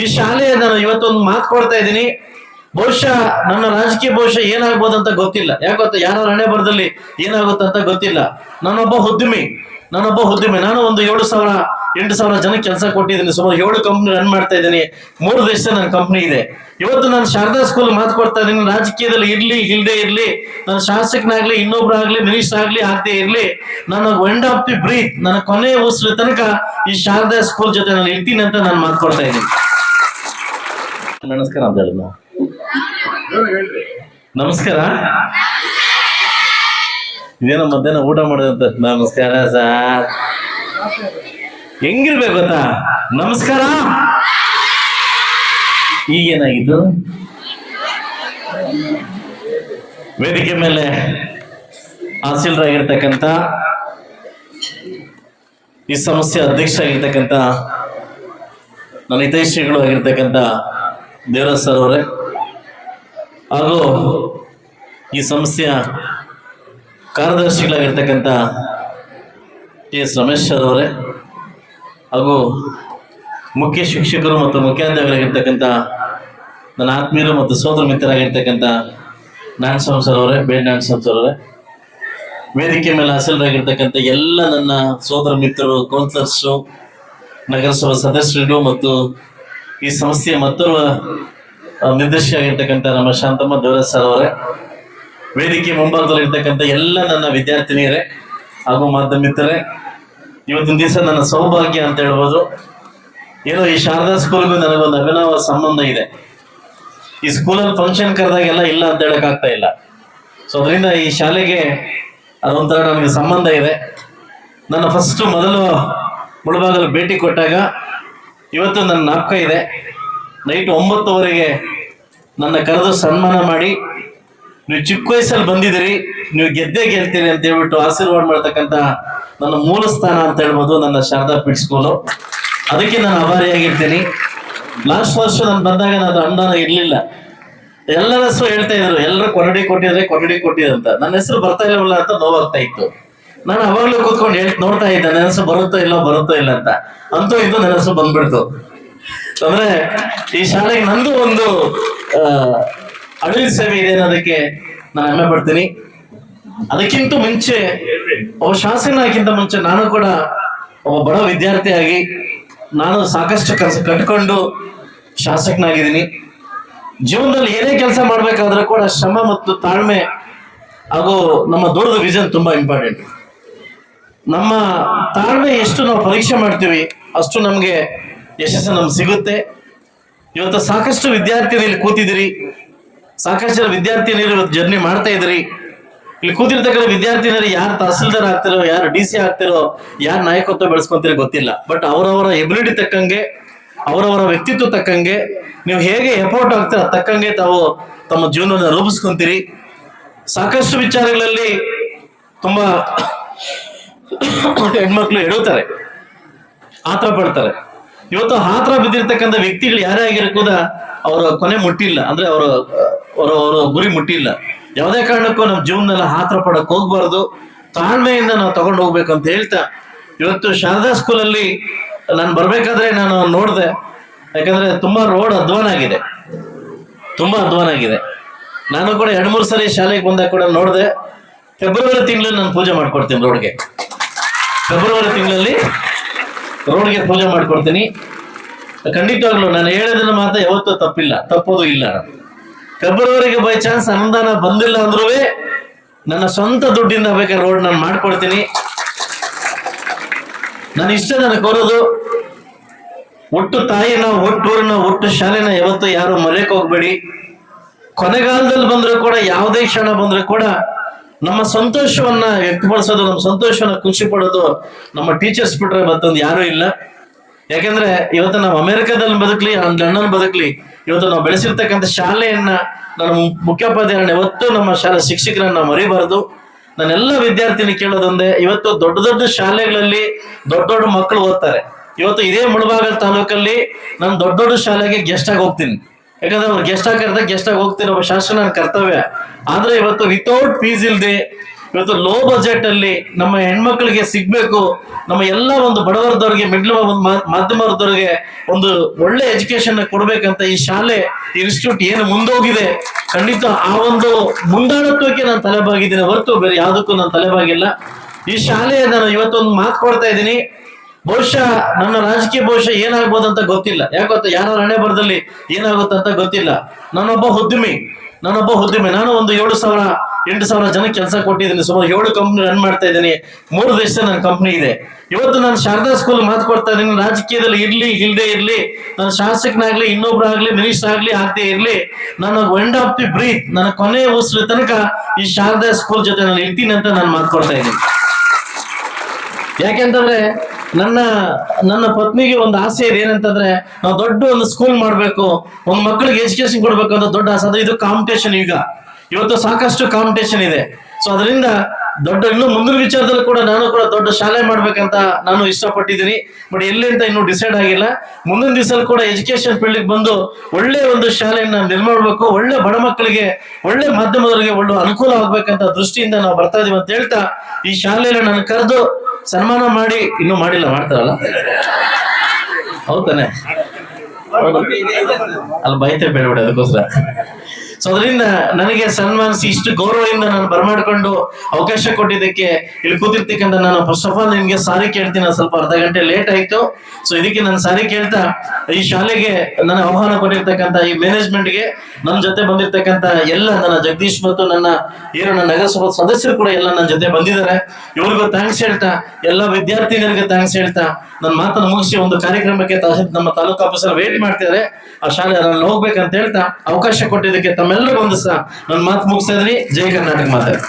ಈ ಶಾಲೆಯ ನಾನು ಇವತ್ತೊಂದು ಮಾತು ಕೊಡ್ತಾ ಇದ್ದೀನಿ. ಬಹುಶಃ ನನ್ನ ರಾಜಕೀಯ ಏನಾಗ್ಬೋದು ಅಂತ ಗೊತ್ತಿಲ್ಲ. ಯಾಕೆ ಗೊತ್ತಾ? ಯಾರ ಹಣೆ ಬರದಲ್ಲಿ ಏನಾಗುತ್ತೆ ಗೊತ್ತಿಲ್ಲ. ನಾನೊಬ್ಬ ಉದ್ಯಮಿ. ನಾನೊಬ್ಬ ಉದ್ಯಮಿ. ನಾನು ಒಂದು ಏಳು ಸಾವಿರ, ಎಂಟು ಸಾವಿರ ಜನ ಕೆಲಸ ಕೊಟ್ಟಿದ್ದೀನಿ. ಸುಮಾರು ಏಳು ಕಂಪ್ನಿ ರನ್ ಮಾಡ್ತಾ ಇದ್ದೀನಿ. ಮೂರು ದೇಶದ ನನ್ನ ಕಂಪ್ನಿ ಇದೆ. ಇವತ್ತು ನಾನು ಶಾರದಾ ಸ್ಕೂಲ್ ಮಾತು ಕೊಡ್ತಾ ಇದ್ದೀನಿ. ರಾಜಕೀಯದಲ್ಲಿ ಇರ್ಲಿ ಇಲ್ಲದೆ ಇರ್ಲಿ ನಾನು ಶಾಸಕನಾಗ್ಲಿ, ಇನ್ನೊಬ್ರಾಗ್ಲಿ ಮಿನಿಸ್ಟರ್ ಆಗ್ಲಿ, ಆಗದೆ ಇರ್ಲಿ, ನನ್ನ ಎಂಡ್ ಆಫ್ ದಿ ಬ್ರೀತ್ ನನ್ನ ಕೊನೆ ಉಸಿರು ತನಕ ಈ ಶಾರದಾ ಸ್ಕೂಲ್ ಜೊತೆ ನಾನು ಇರ್ತೀನಿ ಅಂತ ನಾನು ಮಾತು ಕೊಡ್ತಾ ಇದ್ದೀನಿ. ನಮಸ್ಕಾರ ಅಂತ ಹೇಳಿದ್ ನಮಸ್ಕಾರ? ಇದೇನೋ ಮಧ್ಯಾಹ್ನ ಊಟ ಮಾಡಿದಂತ. ನಮಸ್ಕಾರ ಸರ್. ಹೆಂಗಿರ್ಬೇಕು ಗೊತ್ತಾ? ನಮಸ್ಕಾರ? ಈಗೇನಾಗಿದ್ದು ವೇದಿಕೆ ಮೇಲೆ ಆಸೀಲರಾಗಿರ್ತಕ್ಕಂಥ ಈ ಸಂಸ್ಥೆ ಅಧ್ಯಕ್ಷ ಆಗಿರ್ತಕ್ಕಂಥ ನನ್ನ ಹಿತೈಷಿಗಳು ಆಗಿರ್ತಕ್ಕಂಥ ದೇವರಾಜ್ ಸರ್ ಅವರೇ. ಹಾಗೂ ಈ ಸಂಸ್ಥೆಯ ಕಾರ್ಯದರ್ಶಿಗಳಾಗಿರ್ತಕ್ಕಂಥ ಟಿ ಎಸ್ ರಮೇಶ್ ಸರ್ ಅವರೇ, ಹಾಗೂ ಮುಖ್ಯ ಶಿಕ್ಷಕರು ಮತ್ತು ಮುಖ್ಯಾಧ್ಯಾಪಕರಾಗಿರ್ತಕ್ಕಂಥ ನನ್ನ ಆತ್ಮೀಯರು ಮತ್ತು ಸೋದರ ಮಿತ್ರರಾಗಿರ್ತಕ್ಕಂಥ ನಾರಾಯಣ ಸರ್ ಅವರೇ, ಬೇಡ್ ಸ್ವಾಮಿ ಸರ್ ಅವರೇ. ವೇದಿಕೆ ಮೇಲೆ ಹಾಸಲರಾಗಿರ್ತಕ್ಕಂಥ ಎಲ್ಲ ನನ್ನ ಸೋದರ ಮಿತ್ರರು ಕೌನ್ಸಿಲರ್ಸು ನಗರಸಭಾ ಸದಸ್ಯರು ಮತ್ತು ಈ ಸಂಸ್ಥೆಯ ಮತ್ತೊಬ್ಬ ನಿರ್ದೇಶಿಯಾಗಿರ್ತಕ್ಕಂಥ ನಮ್ಮ ಶಾಂತಮ್ಮ ದೇವರಾಜ್ ಸರ್ ಅವರೇ, ವೇದಿಕೆ ಮುಂಭಾಗದಲ್ಲಿರ್ತಕ್ಕಂಥ ಎಲ್ಲ ನನ್ನ ವಿದ್ಯಾರ್ಥಿನಿಯರೇ ಹಾಗೂ ಮಾಧ್ಯಮಿತರೇ ಇವತ್ತಿನ ದಿವಸ ನನ್ನ ಸೌಭಾಗ್ಯ ಅಂತ ಹೇಳ್ಬೋದು. ಏನೋ ಈ ಶಾರದಾ ಸ್ಕೂಲ್ಗೂ ನನಗೊಂದು ಅಭಿನವ ಸಂಬಂಧ ಇದೆ. ಈ ಸ್ಕೂಲಲ್ಲಿ ಫಂಕ್ಷನ್ ಕರೆದಾಗೆಲ್ಲ ಇಲ್ಲ ಅಂತ ಹೇಳಕ್ ಆಗ್ತಾ ಇಲ್ಲ. ಸೊ ಅದರಿಂದ ಈ ಶಾಲೆಗೆ ಅದೊಂಥರ ನನಗೆ ಸಂಬಂಧ ಇದೆ. ನನ್ನ ಫಸ್ಟ್ ಮೊದಲು ಮುಳಬಾಗಲು ಭೇಟಿ ಕೊಟ್ಟಾಗ ಇವತ್ತು ನನ್ನ ನಾಪಕ ಇದೆ. ನೈಟ್ ಒಂಬತ್ತುವರೆಗೆ ನನ್ನ ಕರೆದು ಸನ್ಮಾನ ಮಾಡಿ, ನೀವು ಚಿಕ್ಕ ವಯಸ್ಸಲ್ಲಿ ಬಂದಿದ್ದೀರಿ, ನೀವು ಗೆದ್ದೇ ಗೆಲ್ತೀರಿ ಅಂತ ಹೇಳ್ಬಿಟ್ಟು ಆಶೀರ್ವಾದ ಮಾಡ್ತಕ್ಕಂಥ ನನ್ನ ಮೂಲ ಸ್ಥಾನ ಅಂತ ಹೇಳ್ಬೋದು ನನ್ನ ಶಾರದಾ ಪಿಟ್ ಸ್ಕೂಲು ಅದಕ್ಕೆ ನಾನು ಆಭಾರಿಯಾಗಿರ್ತೀನಿ ಲಾಸ್ಟ್ ವರ್ಷ ನಾನು ಬಂದಾಗ ನಾನು ಅನುದಾನ ಇರಲಿಲ್ಲ. ಎಲ್ಲರ ಹೆಸರು ಹೇಳ್ತಾ ಇದ್ರು, ಎಲ್ಲರೂ ಕೊಠಡಿ ಕೊಟ್ಟಿದ್ರೆ ಕೊಠಡಿ ಕೊಟ್ಟಿದ್ರೆ ಅಂತ. ನನ್ನ ಹೆಸರು ಬರ್ತಾ ಇಲ್ಲವಲ್ಲ ಅಂತ ನೋವಾಗ್ತಾ ಇತ್ತು. ನಾನು ಅವಾಗ್ಲೂ ಕೂತ್ಕೊಂಡು ಹೇಳ್, ನೋಡ್ತಾ ಇದ್ದೆ ನನಸು ಬರುತ್ತೋ ಇಲ್ಲ ಬರುತ್ತೋ ಇಲ್ಲ ಅಂತ. ಅಂತೂ ಇದು ನನಸು ಬಂದ್ಬಿಡ್ತು. ಅಂದ್ರೆ ಈ ಶಾಲೆಗೆ ನಂದು ಒಂದು ಅಳಿಲು ಸೇವೆ ಇದೆ ಅನ್ನೋದಕ್ಕೆ ನಾನು ಹೆಮ್ಮೆ ಪಡ್ತೀನಿ. ಅದಕ್ಕಿಂತ ಮುಂಚೆ, ಒಬ್ಬ ಶಾಸನಕ್ಕಿಂತ ಮುಂಚೆ ನಾನು ಕೂಡ ಒಬ್ಬ ಬಡ ವಿದ್ಯಾರ್ಥಿಯಾಗಿ, ನಾನು ಸಾಕಷ್ಟು ಕೆಲಸ ಕಟ್ಕೊಂಡು ಶಾಸಕನಾಗಿದ್ದೀನಿ. ಜೀವನದಲ್ಲಿ ಏನೇ ಕೆಲಸ ಮಾಡಬೇಕಾದ್ರೂ ಕೂಡ ಶ್ರಮ ಮತ್ತು ತಾಳ್ಮೆ ಹಾಗೂ ನಮ್ಮ ದೂರದ ವಿಷನ್ ತುಂಬಾ ಇಂಪಾರ್ಟೆಂಟ್ ನಮ್ಮ ತಾಳ್ಮೆ ಎಷ್ಟು ನಾವು ಪರೀಕ್ಷೆ ಮಾಡ್ತೀವಿ, ಅಷ್ಟು ನಮಗೆ ಯಶಸ್ಸು ನಮ್ಗೆ ಸಿಗುತ್ತೆ. ಇವತ್ತು ಸಾಕಷ್ಟು ವಿದ್ಯಾರ್ಥಿನಿ ಇಲ್ಲಿ ಕೂತಿದ್ದೀರಿ. ಸಾಕಷ್ಟು ಜನ ವಿದ್ಯಾರ್ಥಿನಿಯರು ಇವತ್ತು ಜರ್ನಿ ಮಾಡ್ತಾ ಇದ್ರಿ ಇಲ್ಲಿ ಕೂತಿರ್ತಕ್ಕಂಥ ವಿದ್ಯಾರ್ಥಿನಿಯರು ಯಾರು ತಹಸೀಲ್ದಾರ್ ಆಗ್ತಿರೋ, ಯಾರು ಡಿ ಸಿ ಆಗ್ತಿರೋ, ಯಾರು ನಾಯಕತ್ವ ಬೆಳೆಸ್ಕೊಂತೀರೋ ಗೊತ್ತಿಲ್ಲ. ಬಟ್ ಅವರವರ ಎಬಿಲಿಟಿ ತಕ್ಕಂಗೆ, ಅವರವರ ವ್ಯಕ್ತಿತ್ವ ತಕ್ಕಂಗೆ, ನೀವು ಹೇಗೆ ಎಫೋರ್ಟ್ ಆಗ್ತೀರ ತಕ್ಕಂಗೆ ತಾವು ತಮ್ಮ ಜೀವನವನ್ನು ರೂಪಿಸ್ಕೊಂತೀರಿ. ಸಾಕಷ್ಟು ವಿಚಾರಗಳಲ್ಲಿ ತುಂಬಾ ಹೆಣ್ಮಕ್ಳು ಎಡುತ್ತಾರೆ ಆತರ ಪಡ್ತಾರೆ. ಇವತ್ತು ಆತರ ಬಿದ್ದಿರ್ತಕ್ಕಂಥ ವ್ಯಕ್ತಿಗಳು ಯಾರೇ ಆಗಿರ್ಕೋದ ಅವರ ಕೊನೆ ಮುಟ್ಟಿಲ್ಲ. ಅಂದ್ರೆ ಅವರ ಅವರ ಅವರ ಗುರಿ ಮುಟ್ಟಿಲ್ಲ. ಯಾವುದೇ ಕಾರಣಕ್ಕೂ ನಮ್ಮ ಜೀವನದಲ್ಲಿ ಆತರ ಪಡಕ್ ಹೋಗ್ಬಾರ್ದು. ತಾಳ್ಮೆಯಿಂದ ನಾವು ತಗೊಂಡು ಹೋಗ್ಬೇಕು ಅಂತ ಹೇಳ್ತಾ, ಇವತ್ತು ಶಾರದಾ ಸ್ಕೂಲಲ್ಲಿ ನಾನು ಬರ್ಬೇಕಾದ್ರೆ ನಾನು ನೋಡಿದೆ. ಯಾಕಂದ್ರೆ ತುಂಬಾ ರೋಡ್ ಅಧ್ವಾನ ಆಗಿದೆ. ತುಂಬಾ ಅಧ್ವಾನ ಆಗಿದೆ. ನಾನು ಕೂಡ ಎರಡು ಮೂರು ಸರಿ ಶಾಲೆಗೆ ಬಂದಾಗ ಕೂಡ ನೋಡಿದೆ. ಫೆಬ್ರವರಿ ತಿಂಗಳಲ್ಲಿ ನಾನು ಪೂಜೆ ಮಾಡ್ಕೊಡ್ತೀನಿ ರೋಡ್ಗೆ. ಫೆಬ್ರವರಿ ತಿಂಗಳಲ್ಲಿ ರೋಡ್ಗೆ ಪೂಜೆ ಮಾಡ್ಕೊಡ್ತೀನಿ. ಖಂಡಿತವಾಗ್ಲು ನಾನು ಹೇಳೋದನ್ನ ಮಾತ್ರ ಯಾವತ್ತೂ ತಪ್ಪಿಲ್ಲ, ತಪ್ಪೋದು ಇಲ್ಲ. ಫೆಬ್ರವರಿಗೆ ಬೈ ಚಾನ್ಸ್ ಅನುದಾನ ಬಂದಿಲ್ಲ ಅಂದ್ರೂ ನನ್ನ ಸ್ವಂತ ದುಡ್ಡಿಂದ ಬೇಕಾದ್ರೆ ರೋಡ್ ನಾನು ಮಾಡ್ಕೊಡ್ತೀನಿ. ನಾನು ಇಷ್ಟ ನನಗೆ ಕೊರೋದು ಒಟ್ಟು ತಾಯಿನ, ಒಟ್ಟು ಊರಿನ, ಒಟ್ಟು ಶಾಲೆನ ಯಾವತ್ತೂ ಯಾರು ಮರೆಯಕ್ಕೆ ಹೋಗ್ಬೇಡಿ. ಕೊನೆಗಾಲದಲ್ಲಿ ಬಂದ್ರೂ ಕೂಡ, ಯಾವುದೇ ಕ್ಷಣ ಬಂದ್ರೂ ಕೂಡ ನಮ್ಮ ಸಂತೋಷವನ್ನ ವ್ಯಕ್ತಪಡಿಸೋದು, ನಮ್ಮ ಸಂತೋಷವನ್ನ ಖುಷಿ ಪಡೋದು ನಮ್ಮ ಟೀಚರ್ಸ್ ಬಿಟ್ರೆ ಮತ್ತೊಂದು ಯಾರು ಇಲ್ಲ. ಯಾಕಂದ್ರೆ ಇವತ್ತು ನಾವು ಅಮೆರಿಕದಲ್ಲಿ ಬದುಕಲಿ ಲಂಡನ್ ಬದುಕಲಿ, ಇವತ್ತು ನಾವು ಬೆಳೆಸಿರ್ತಕ್ಕಂಥ ಶಾಲೆಯನ್ನ ನನ್ನ ಮುಖ್ಯೋಪಾಧ್ಯಾಯ ಯಾವತ್ತೂ ನಮ್ಮ ಶಾಲಾ ಶಿಕ್ಷಕರನ್ನ ಮರಿಬಾರದು. ನಾನೆಲ್ಲ ವಿದ್ಯಾರ್ಥಿನಿ ಕೇಳೋದೊಂದೇ, ಇವತ್ತು ದೊಡ್ಡ ದೊಡ್ಡ ಶಾಲೆಗಳಲ್ಲಿ ದೊಡ್ಡ ದೊಡ್ಡ ಮಕ್ಕಳು ಓದ್ತಾರೆ. ಇವತ್ತು ಇದೇ ಮುಳಬಾಗಲ್ ತಾಲೂಕಲ್ಲಿ ನಾನು ದೊಡ್ಡ ದೊಡ್ಡ ಶಾಲೆಗೆ ಗೆಸ್ಟ್ ಆಗಿ ಹೋಗ್ತೀನಿ. ಯಾಕಂದ್ರೆ ಅವ್ರು ಗೆಸ್ಟ್ ಆಗಿ ಕರೆದಾಗ ಗೆಸ್ಟ್ ಆಗಿ ಹೋಗ್ತೀನಿ, ಒಬ್ಬ ಕರ್ತವ್ಯ. ಆದ್ರೆ ಇವತ್ತು ವಿತೌಟ್ ಫೀಸ್ ಇಲ್ದೆ, ಇವತ್ತು ಲೋ ಬಜೆಟ್ ಅಲ್ಲಿ ನಮ್ಮ ಹೆಣ್ಮಕ್ಳಿಗೆ ಸಿಗ್ಬೇಕು, ನಮ್ಮ ಎಲ್ಲ ಒಂದು ಬಡವರದವ್ರಿಗೆ ಮಿಡ್ಲ್ ಮಧ್ಯಮ ವರ್ಗದವ್ರಿಗೆ ಒಂದು ಒಳ್ಳೆ ಎಜುಕೇಶನ್ ಕೊಡ್ಬೇಕಂತ ಈ ಶಾಲೆ ಇನ್ಸ್ಟಿಟ್ಯೂಟ್ ಏನು ಮುಂದೋಗಿದೆ, ಖಂಡಿತ ಆ ಒಂದು ಮುಂದಾಳತ್ವಕ್ಕೆ ನಾನು ತಲೆಬಾಗಿದ್ದೀನಿ ಹೊರತು ಬೇರೆ ಯಾವುದಕ್ಕೂ ನಾನು ತಲೆಬಾಗಿಲ್ಲ. ಈ ಶಾಲೆಯ ನಾನು ಇವತ್ತೊಂದು ಮಾತು ಕೊಡ್ತಾ ಇದ್ದೀನಿ. ಬಹುಶಃ ನನ್ನ ರಾಜಕೀಯ ಏನಾಗ್ಬೋದು ಅಂತ ಗೊತ್ತಿಲ್ಲ. ಯಾಕೆ ಯಾರ ಹಣೆ ಬರದಲ್ಲಿ ಏನಾಗುತ್ತೆ ಅಂತ ಗೊತ್ತಿಲ್ಲ. ನಾನೊಬ್ಬ ಉದ್ಯಮಿ. ನಾನೊಬ್ಬ ಉದ್ಯಮಿ. ನಾನು ಒಂದು ಏಳು ಸಾವಿರ, ಎಂಟು ಸಾವಿರ ಜನ ಕೆಲಸ ಕೊಟ್ಟಿದ್ದೀನಿ. ಸುಮಾರು ಏಳು ಕಂಪ್ನಿ ರನ್ ಮಾಡ್ತಾ ಇದ್ದೀನಿ. ಮೂರು ದೇಶದ ನನ್ನ ಕಂಪ್ನಿ ಇದೆ. ಇವತ್ತು ನಾನು ಶಾರದಾ ಸ್ಕೂಲ್ ಮಾತು ಕೊಡ್ತಾ ಇದ್ದೀನಿ. ರಾಜಕೀಯದಲ್ಲಿ ಇರ್ಲಿ ಇಲ್ಲದೆ ಇರ್ಲಿ ನಾನು ಶಾಸಕನಾಗ್ಲಿ, ಇನ್ನೊಬ್ರಾಗ್ಲಿ ಮಿನಿಸ್ಟರ್ ಆಗ್ಲಿ, ಆಗದೇ ಇರ್ಲಿ ನಾನು ಎಂಡ್ ಆಫ್ ದಿ ಬ್ರೀತ್ ನನ್ನ ಕೊನೆ ಉಸಿರು ತನಕ ಈ ಶಾರದಾ ಸ್ಕೂಲ್ ಜೊತೆ ನಾನು ಇರ್ತೀನಿ ಅಂತ ನಾನು ಮಾತು ಕೊಡ್ತಾ ಇದ್ದೀನಿ. ಯಾಕೆಂತಂದ್ರೆ ನನ್ನ ನನ್ನ ಪತ್ನಿಗೆ ಒಂದು ಆಸೆ ಇದೆ ಏನಂತಂದ್ರೆ, ನಾವು ದೊಡ್ಡ ಒಂದು ಸ್ಕೂಲ್ ಮಾಡಬೇಕು, ಒಂದು ಮಕ್ಕಳಿಗೆ ಎಜುಕೇಶನ್ ಕೊಡಬೇಕು ಅಂತ ದೊಡ್ಡ ಆಸೆ. ಅದು ಇದು ಕಾಂಪಿಟೇಷನ್ ಈಗ ಇವತ್ತು ಸಾಕಷ್ಟು ಕಾಂಪಿಟೇಷನ್ ಇದೆ. ಸೊ ಅದರಿಂದ ದೊಡ್ಡ, ಇನ್ನೂ ಮುಂದಿನ ವಿಚಾರದಲ್ಲಿ ಕೂಡ ನಾನು ಕೂಡ ದೊಡ್ಡ ಶಾಲೆ ಮಾಡ್ಬೇಕಂತ ನಾನು ಇಷ್ಟಪಟ್ಟಿದ್ದೀನಿ. ಬಟ್ ಎಲ್ಲಿ ಅಂತ ಇನ್ನೂ ಡಿಸೈಡ್ ಆಗಿಲ್ಲ. ಮುಂದಿನ ದಿವಸ ಕೂಡ ಎಜುಕೇಶನ್ ಫೀಲ್ಡ್ ಬಂದು ಒಳ್ಳೆ ಒಂದು ಶಾಲೆಯನ್ನ ನಿರ್ಮಾಣ ಮಾಡಬೇಕು. ಒಳ್ಳೆ ಬಡ ಮಕ್ಕಳಿಗೆ, ಒಳ್ಳೆ ಮಾಧ್ಯಮದವರಿಗೆ ಒಳ್ಳೆ ಅನುಕೂಲ ಆಗ್ಬೇಕಂತ ದೃಷ್ಟಿಯಿಂದ ನಾವು ಬರ್ತಾ ಇದೀವಿ ಅಂತ ಹೇಳ್ತಾ, ಈ ಶಾಲೆಯನ್ನು ನಾನು ಕರೆದು ಸನ್ಮಾನ ಮಾಡಿ ಇನ್ನೂ ಮಾಡಿಲ್ಲ ಮಾಡ್ತಾರಲ್ಲ ಹೌದಾನೆ ಹೌದು. ಅಲ್ಲಿ ಬೈತೆ ಬೇಡಬೇಡ ಅದಕ್ಕೋಸ್ಕರ ಸೊ ಅದರಿಂದ ನನಗೆ ಸನ್ಮಾನಿಸಿ ಇಷ್ಟು ಗೌರವದಿಂದ ನಾನು ಬರಮಾಡಿಕೊಂಡು ಅವಕಾಶ ಕೊಟ್ಟಿದ್ದಕ್ಕೆ ಇಲ್ಲಿ ಕೂತಿರ್ತಕ್ಕಂಥ ನಾನು ಫಸ್ಟ್ ಆಫ್ ಆಲ್ ನಿಮ್ಗೆ ಸಾರಿ ಕೇಳ್ತೀನಿ ಸ್ವಲ್ಪ ಅರ್ಧ ಗಂಟೆ ಲೇಟ್ ಆಯ್ತು. ಸೊ ಇದಕ್ಕೆ ನಾನು ಸಾರಿ ಕೇಳ್ತಾ ಈ ಶಾಲೆಗೆ ನನ್ನ ಆಹ್ವಾನ ಕೊಟ್ಟಿರ್ತಕ್ಕಂಥ ಈ ಮ್ಯಾನೇಜ್ಮೆಂಟ್ಗೆ ನನ್ನ ಜೊತೆ ಬಂದಿರ್ತಕ್ಕಂಥ ಎಲ್ಲ ನನ್ನ ಜಗದೀಶ್ ಮತ್ತು ನನ್ನ ಏನು ನನ್ನ ನಗರಸಭಾ ಸದಸ್ಯರು ಕೂಡ ಎಲ್ಲ ನನ್ನ ಜೊತೆ ಬಂದಿದ್ದಾರೆ. ಇವ್ರಿಗೂ ಥ್ಯಾಂಕ್ಸ್ ಹೇಳ್ತಾ, ಎಲ್ಲ ವಿದ್ಯಾರ್ಥಿನಿಯರಿಗೆ ಥ್ಯಾಂಕ್ಸ್ ಹೇಳ್ತಾ, ನನ್ನ ಮಾತನ್ನು ಮುಗಿಸಿ ಒಂದು ಕಾರ್ಯಕ್ರಮಕ್ಕೆ ನಮ್ಮ ತಾಲೂಕು ಆಫೀಸರ್ ವೇಟ್ ಮಾಡ್ತಿದ್ದಾರೆ. ಆ ಶಾಲೆ ನಾನು ಹೋಗ್ಬೇಕಂತ ಹೇಳ್ತಾ ಅವಕಾಶ ಕೊಟ್ಟಿದ್ದಕ್ಕೆ ತಮ್ಮೆಲ್ಲರಿಗೂ ಒಂದು ಸಹ ನನ್ನ ಮಾತು ಮುಗಿಸ್ತಾ ಜೈ ಕರ್ನಾಟಕ ಮಾತಾಡಿ